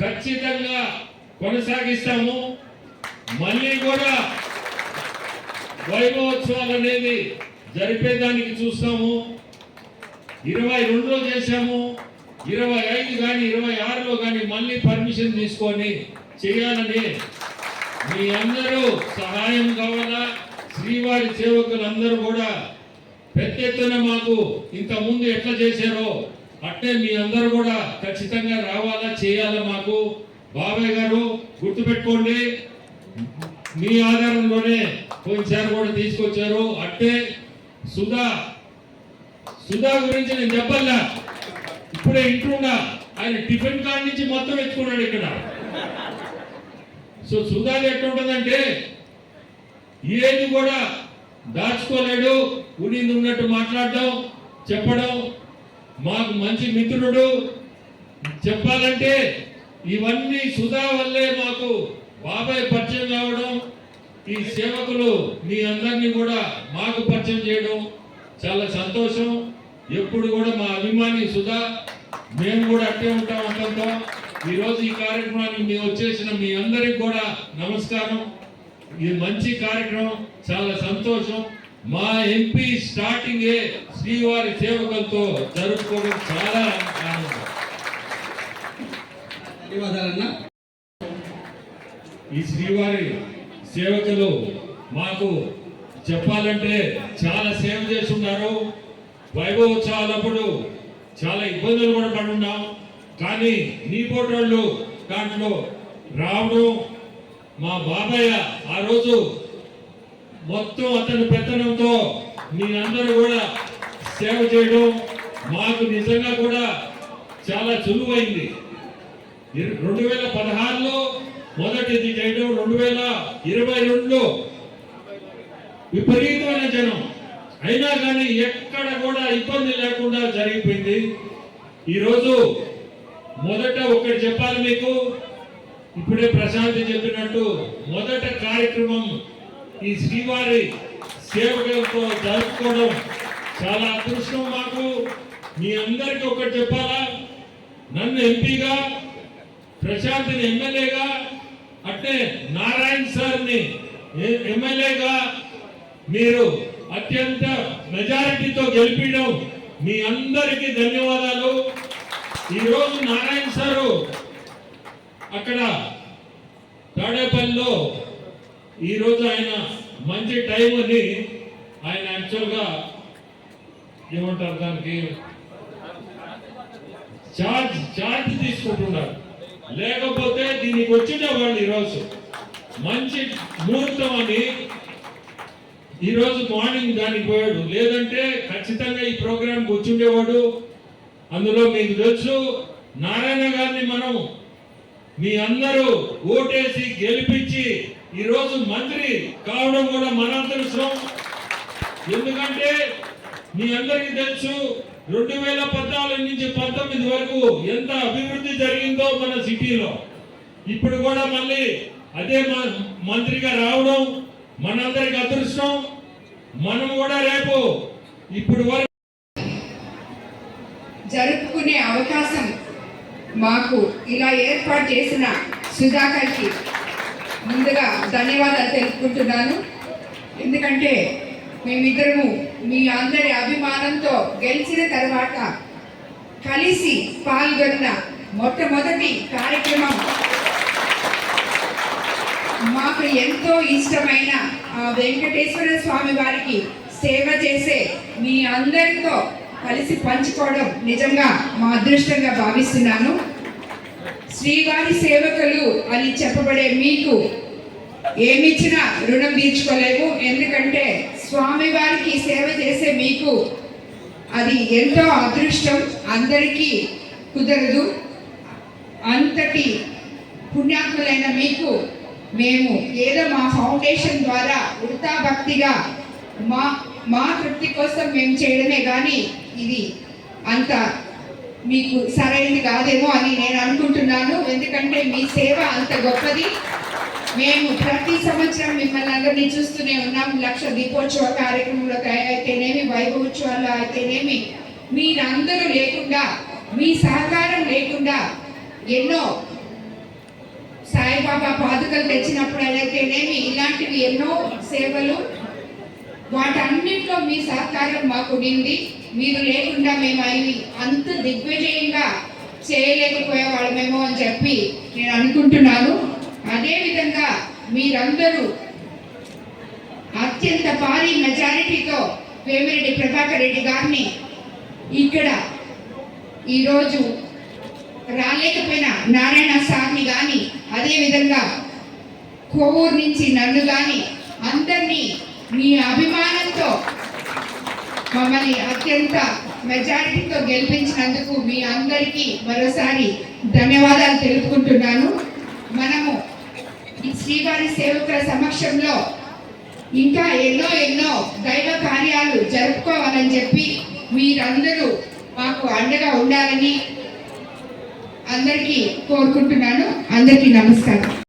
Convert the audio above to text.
ఖచ్చితంగా కొనసాగిస్తాము. మళ్ళీ కూడా వైభవోత్సవాలు అనేది జరిపేదానికి చూస్తాము. ఇరవై రెండులో చేశాము. ఇరవై ఐదు కానీ ఇరవై ఆరులో కానీ మళ్ళీ పర్మిషన్ తీసుకొని చేయాలని మీ అందరూ సహాయం కావాలా? శ్రీవారి సేవకులందరూ కూడా పెద్ద ఎత్తున మాకు ఇంతకుముందు ఎట్లా చేశారో అట్టే మీ అందరూ కూడా ఖచ్చితంగా రావాలా చేయాలా మాకు? బాబాయ్ గారు గుర్తుపెట్టుకోండి. మీ ఆధారంలోనే పోయినసారి కూడా తీసుకొచ్చారు. అట్టే సుధా సుధా గురించి నేను చెప్పాలా? ఇప్పుడే ఇంటున్నా ఆయన టిఫిన్ కార్డ్ నుంచి మొత్తం ఎత్తుకున్నాడు ఇక్కడ. సో సుధాది ఎట్లుంటుందంటే ఏది కూడా దాచుకోలేడు. ఉనింది ఉన్నట్టు మాట్లాడడం చెప్పడం మాకు మంచి మిత్రుడు. చెప్పాలంటే ఇవన్నీ సుధా వల్లే మాకు బాబాయ్ పరిచయం కావడం ఈ సేవకులు మీ అందరినీ కూడా మాకు పరిచయం చేయడం చాలా సంతోషం. ఎప్పుడు కూడా మా అభిమాని సుధా మేము కూడా అట్టే ఉంటాం అతనితో ఈరోజు ఈ కార్యక్రమానికి మేము వచ్చేసిన మీ అందరికి కూడా నమస్కారం. ఇది మంచి కార్యక్రమం చాలా సంతోషం. మా ఎంపీ స్టార్టింగే శ్రీవారి సేవకులతో జరుపుకోవడం చాలా ఆనందం. ధన్యవాదాలన్నా. ఈ శ్రీవారి సేవకులు మాకు చెప్పాలంటే చాలా సేవ చేస్తున్నారు. వైభవోత్సవాలప్పుడు చాలా ఇబ్బందులు కూడా పడున్నాం. కానీ నీ పోటోళ్ళు దాంట్లో రావడం మా బాబాయ్య ఆ రోజు మొత్తం అతని పెత్తనంతో మీ అందరూ కూడా సేవ చేయడం మాకు నిజంగా కూడా చాలా సులువైంది. రెండు వేల పదహారులో మొదటిది చేయడం రెండు వేల ఇరవై రెండులో విపరీతమైన జనం. అయినా కానీ ఎక్కడ కూడా ఇబ్బంది లేకుండా జరిగిపోయింది. ఈరోజు మొదట ఒకటి చెప్పాలి మీకు. ఇప్పుడే ప్రశాంతి చెప్పినట్టు మొదట కార్యక్రమం ఈ శ్రీవారి సేవకులతో జరుపుకోవడం చాలా అదృష్టం మాకు. మీ అందరికీ ఒకటి చెప్పాలా? నన్ను ఎంపీగా ప్రశాంత్ని ఎమ్మెల్యేగా అంటే నారాయణ్ సార్ని ఎమ్మెల్యేగా మీరు అత్యంత మెజారిటీతో గెలిపించడం మీ అందరికీ ధన్యవాదాలు. ఈరోజు నారాయణ సారు అక్కడ తాడేపల్లిలో ఈరోజు ఆయన మంచి టైం అని ఆయన యాక్చువల్గా ఏమంటారు దానికి? చార్జ్ చార్జ్ తీసుకుంటున్నారు. లేకపోతే దీనికి వచ్చిన వాళ్ళు ఈరోజు? మంచి ముహూర్తం అని ఈరోజు మార్నింగ్ దానికి పోయాడు. లేదంటే ఖచ్చితంగా ఈ ప్రోగ్రాంకి వచ్చిండేవాడు అందులో మీకు తెలుసు నారాయణ గారిని మనం మీ అందరూ ఓటేసి గెలిపించి ఈరోజు మంత్రి కావడం కూడా మన శ్రమం. ఎందుకంటే మీ అందరికీ తెలుసు రెండు వేల పద్నాలుగు నుంచి పంతొమ్మిది వరకు ఎంత అభివృద్ధి జరిగిందో మన సిటీలో. ఇప్పుడు కూడా మళ్ళీ అదే మ- మంత్రిగా రావడం మనందరికి అదృష్టం. మనం కూడా రేపు ఇప్పుడు వరకు జరుపుకునే అవకాశం మాకు ఇలా ఏర్పాటు చేసిన సుధాకర్కి ముందుగా ధన్యవాదాలు తెలుపుకుంటున్నాను. ఎందుకంటే మేమిద్దరము మీ అందరి అభిమానంతో గెలిచిన తర్వాత కలిసి పాల్గొన్న మొట్టమొదటి కార్యక్రమం మాకు ఎంతో ఇష్టమైన ఆ వెంకటేశ్వర స్వామి వారికి సేవ చేసే మీ అందరితో కలిసి పంచుకోవడం నిజంగా మా అదృష్టంగా భావిస్తున్నాను. శ్రీవారి సేవకులు అని చెప్పబడే మీకు ఏమిచ్చినా రుణం తీర్చుకోలేము ఎందుకంటే స్వామి వారికి సేవ చేసే మీకు అది ఎంతో అదృష్టం. అందరికీ కుదరదు. అంతటి పుణ్యాత్ములైన మీకు మేము ఏదో మా ఫౌండేషన్ ద్వారా వృత్తాభక్తిగా మా మా తృప్తి కోసం మేము చేయడమే కానీ ఇది అంత మీకు సరైనది కాదేమో అని నేను అనుకుంటున్నాను. ఎందుకంటే మీ సేవ అంత గొప్పది. మేము ప్రతి సంవత్సరం మిమ్మల్ని అందరినీ చూస్తూనే ఉన్నాం. లక్ష దీపోత్సవ కార్యక్రమంలో అయితేనేమి వైభవోత్సవాల్లో అయితేనేమి మీరందరూ లేకుండా మీ సహకారం లేకుండా ఎన్నో సాయిబాబా పాదుకలు తెచ్చినప్పుడు అయితేనేమి ఇలాంటివి ఎన్నో సేవలు వాటన్నింటిలో మీ సహకారం మాకు ఉండింది. మీరు లేకుండా మేము అవి అంత దిగ్విజయంగా చేయలేకపోయేవాళ్ళమేమో అని చెప్పి నేను అనుకుంటున్నాను. అదేవిధంగా మీరందరూ అత్యంత భారీ మెజారిటీతో వేమిరెడ్డి ప్రభాకర్ రెడ్డి గారిని ఇక్కడ ఈరోజు రాలేకపోయిన నారాయణ సార్ని కానీ అదేవిధంగా కోవూరు నుంచి నన్ను కానీ అందరినీ మీ అభిమానంతో మమ్మల్ని అత్యంత మెజారిటీతో గెలిపించినందుకు మీ అందరికీ మరోసారి ధన్యవాదాలు తెలుపుకుంటున్నాను. మనము శ్రీవారి సేవకుల సమక్షంలో ఇంకా ఎన్నో ఎన్నో దైవ కార్యాలు జరుపుకోవాలని చెప్పి మీరందరూ మాకు అండగా ఉండాలని అందరికీ కోరుకుంటున్నాను. అందరికీ నమస్కారం.